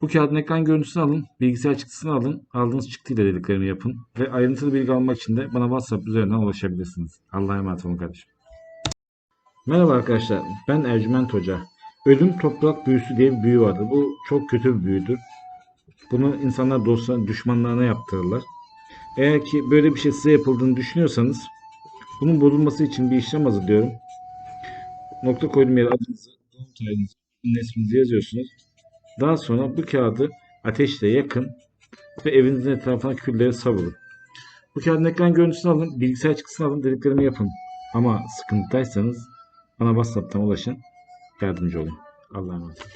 Bu kağıdın ekran görüntüsünü alın, bilgisayar çıktısını alın, aldığınız çıktıyla dediklerimi yapın ve ayrıntılı bilgi almak için de bana WhatsApp üzerinden ulaşabilirsiniz. Allah'a emanet olun kardeşim. Merhaba arkadaşlar, ben Ercüment Hoca. Ölüm toprak büyüsü diye bir büyü vardır. Bu çok kötü bir büyüdür. Bunu insanlar dostlarına, düşmanlarına yaptırırlar. Eğer ki böyle bir şey size yapıldığını düşünüyorsanız, bunun bozulması için bir işlem hazırlıyorum. Nokta koyduğum yere adınızı, doğum tarihinizi, anne isminizi yazıyorsunuz. Daha sonra bu kağıdı ateşle yakın ve evinizin etrafına külleri savurun. Bu kağıdın ekran görüntüsünü alın, bilgisayar çıktısını alın, dediklerimi yapın. Ama sıkıntıdaysanız bana WhatsApp'tan ulaşın, yardımcı olun. Allah'a emanet olun.